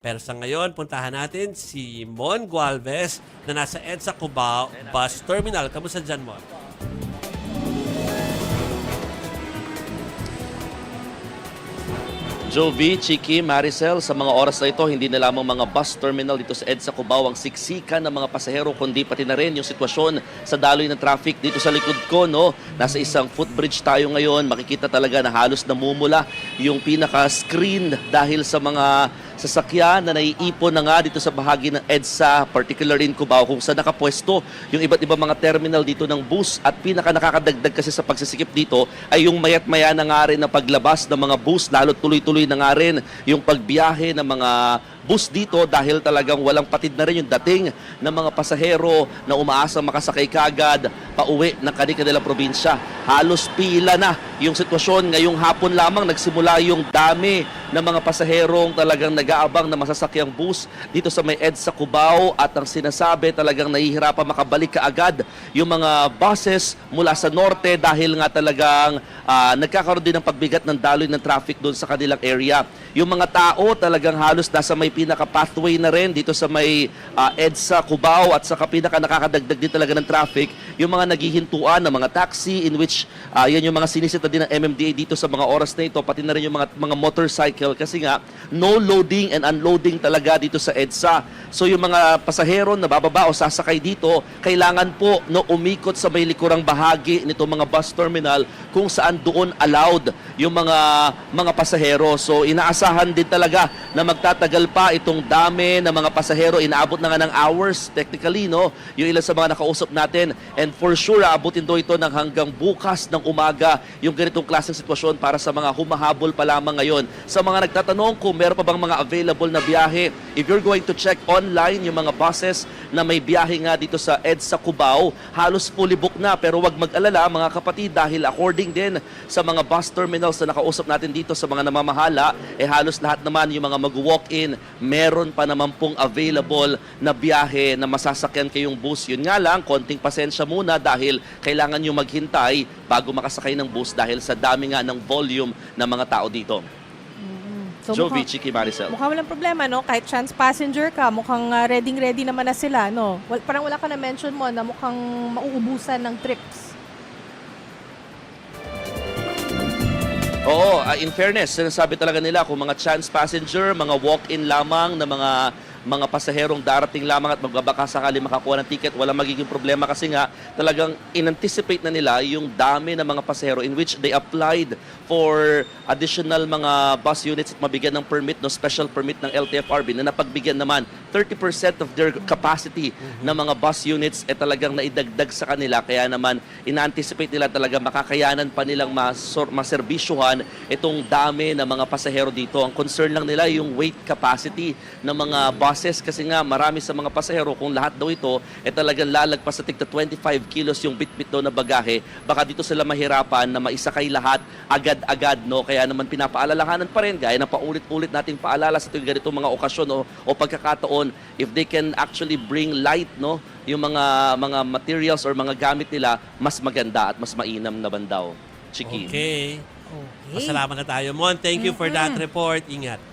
Pero sa ngayon, puntahan natin si Mon Gualvez na nasa EDSA Cubao Bus Terminal. Kamusta dyan, Mon? Jovi, Chiki, Maricel, sa mga oras na ito, hindi na lamang mga bus terminal dito sa EDSA Cubao ang siksikan ng mga pasahero, kundi pati na rin yung sitwasyon sa daloy ng traffic dito sa likod ko. No? Nasa isang footbridge tayo ngayon, makikita talaga na halos namumula yung pinaka-screen dahil sa mga sasakyan na naiipon na nga dito sa bahagi ng EDSA, particular in Cubao, kung saan nakapwesto yung iba't ibang mga terminal dito ng bus at pinaka nakakadagdag kasi sa pagsisikip dito ay yung mayat maya na nga rin na paglabas ng mga bus, lalo tuloy-tuloy na nga rin yung pagbiyahe ng mga bus dito dahil talagang walang patid na rin yung dating ng mga pasahero na umaasang makasakay kagad pauwi ng kanilang probinsya. Halos pila na yung sitwasyon. Ngayong hapon lamang nagsimula yung dami ng mga pasaherong talagang nag-aabang na masasakyang bus dito sa may EDSA Cubao at ang sinasabi talagang nahihirapan makabalik kaagad yung mga buses mula sa norte dahil nga talagang ah, nagkakaroon din ng pagbigat ng daloy ng traffic doon sa kanilang area. Yung mga tao talagang halos nasa may pinaka-pathway na rin dito sa may ah, EDSA Cubao at sa pinaka nakakadagdag din talaga ng traffic yung mga naghihintuan ng mga taxi in which ah, yan yung mga sinisita din ng MMDA dito sa mga oras na ito pati na rin yung mga mga motorcycle kasi nga no loading and unloading talaga dito sa EDSA. So yung mga pasahero na bababa o sasakay dito, kailangan po no umikot sa may likurang bahagi nito mga bus terminal kung saan doon allowed yung mga mga pasahero. So inaasahan din talaga na magtatagal pa itong dami ng mga pasahero. Inaabot na nga ng hours technically no yung ilan sa mga nakausap natin and for sure aabutin do ito ng hanggang bukas ng umaga yung ganitong klaseng sitwasyon para sa mga humahabol pa lamang ngayon. Sa mga nagtatanong kung meron pa bang mga available na biyahe, if you're going to check online yung mga buses na may biyahe nga dito sa EDSA Cubao, halos fully booked na pero wag mag-alala mga kapatid dahil according din sa mga bus terminals na nakausap natin dito sa mga namamahala, eh halos lahat naman yung mga mag-walk-in, meron pa naman pong available na biyahe na masasakyan kayong bus. Yun nga lang, konting pasensya muna dahil kailangan nyo maghintay bago makasakay ng bus dahil sa dami nga ng volume ng mga tao dito. So, Jovi, mukhang, Chiki, Maricel. mukhang walang problema, no? Kahit chance passenger ka, mukhang uh, ready-ready naman na sila, no? Wal, parang wala ka na mention mo na mukhang mauubusan ng trips. Oo, ah, in fairness, sinasabi talaga nila kung mga chance passenger, mga walk-in lamang na mga mga pasaherong darating lamang at magbabaka sakali makakuha ng ticket, wala magiging problema kasi nga talagang in-anticipate na nila yung dami ng mga pasahero in which they applied for additional mga bus units at mabigyan ng permit, no special permit ng LTFRB na napagbigyan naman 30% of their capacity ng mga bus units eh talagang naidagdag sa kanila. Kaya naman ina-anticipate nila talaga makakayanan pa nilang masor- maserbisyuhan itong dami ng mga pasahero dito. Ang concern lang nila yung weight capacity ng mga buses kasi nga marami sa mga pasahero kung lahat daw ito eh talagang lalagpas sa tigta 25 kilos yung bitbit daw na bagahe baka dito sila mahirapan na maisakay lahat agad-agad no kaya naman pinapaalalahanan pa rin gaya ng paulit-ulit nating paalala sa tuwing ganitong mga okasyon o, o pagkakataon if they can actually bring light no yung mga mga materials or mga gamit nila mas maganda at mas mainam naman daw Chiki. Okay. Okay. Masalamat na tayo, Mon. Thank you for that report. Ingat.